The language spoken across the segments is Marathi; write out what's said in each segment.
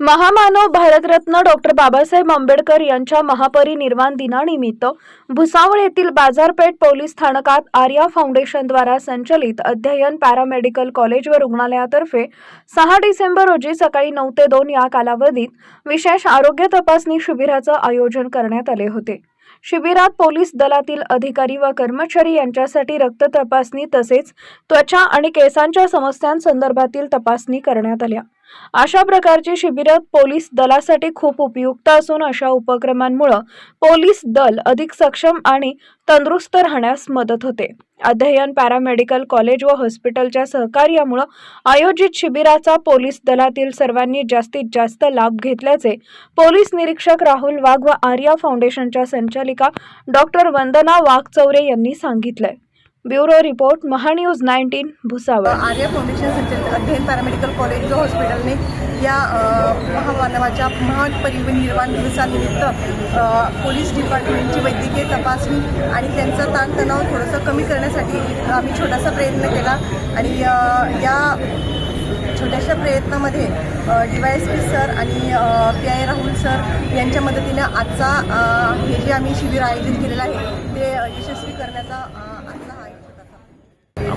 महामानव भारतरत्न डॉक्टर बाबासाहेब आंबेडकर यांच्या महापरिनिर्वाण दिनानिमित्त भुसावळ येथील बाजारपेठ पोलीस स्थानकात आर्या फाउंडेशनद्वारा संचलित अध्ययन पॅरामेडिकल कॉलेज व रुग्णालयातर्फे सहा डिसेंबर रोजी सकाळी नऊ ते दोन या कालावधीत विशेष आरोग्य तपासणी शिबिराचं आयोजन करण्यात आले होते. शिबिरात पोलीस दलातील अधिकारी व कर्मचारी यांच्यासाठी रक्त तपासणी तसेच त्वचा आणि केसांच्या समस्यांसंदर्भातील तपासणी करण्यात आल्या. अशा प्रकारची शिबिरं पोलीस दलासाठी खूप उपयुक्त असून अशा उपक्रमांमुळे पोलीस दल अधिक सक्षम आणि तंदुरुस्त राहण्यास मदत होते. अध्ययन पॅरामेडिकल कॉलेज व हॉस्पिटलच्या सहकार्यामुळं आयोजित शिबिराचा पोलीस दलातील सर्वांनी जास्तीत जास्त लाभ घेतल्याचे पोलीस निरीक्षक राहुल वाघ व आर्या फाउंडेशनच्या संचालिका डॉक्टर वंदना वाघचौरे यांनी सांगितलंय. Bureau report Mahanews nineteen Bhusawal. Arya foundation संचलित अध्ययन पॅरामेडिकल कॉलेज व हॉस्पिटलने या अ, महामानवाच्या महापरिनिर्वाण दिवसानिमित्त पोलीस डिपार्टमेंटची वैद्यकीय तपासणी आणि त्यांचा ताणतणाव थोडंसं कमी करण्यासाठी आम्ही छोटासा प्रयत्न केला. आणि या छोट्याशा प्रयत्नामध्ये D Y S P sir आणि पी आय राहुल सर यांच्या मदतीनं आजचा हे जे आम्ही शिबिर आयोजित केलेलं आहे ते यशस्वी करण्याचा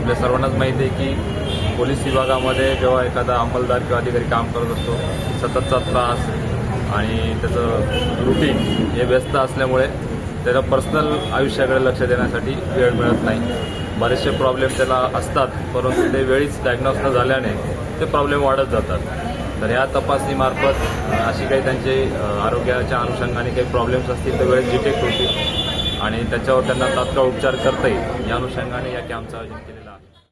आपल्या सर्वांनाच माहिती आहे की पोलीस विभागामध्ये जेव्हा एखादा अंमलदार किंवा अधिकारी काम करत असतो सततचा त्रास आणि त्याचं रुटीन हे व्यस्त असल्यामुळे त्याच्या पर्सनल आयुष्याकडे लक्ष देण्यासाठी वेळ मिळत नाही. बरेचसे प्रॉब्लेम त्याला असतात परंतु ते वेळीच डायग्नॉस न झाल्याने ते प्रॉब्लेम वाढत जातात. तर या तपासणीमार्फत अशी काही त्यांचे आरोग्याच्या अनुषंगाने काही प्रॉब्लेम्स असतील तर वेळेत डिटेक्ट होतील. आणि त्याच्यावर त्यांना तात्काळ उपचार करता येईल या अनुषंगाने या कॅम्पचं आयोजन केलं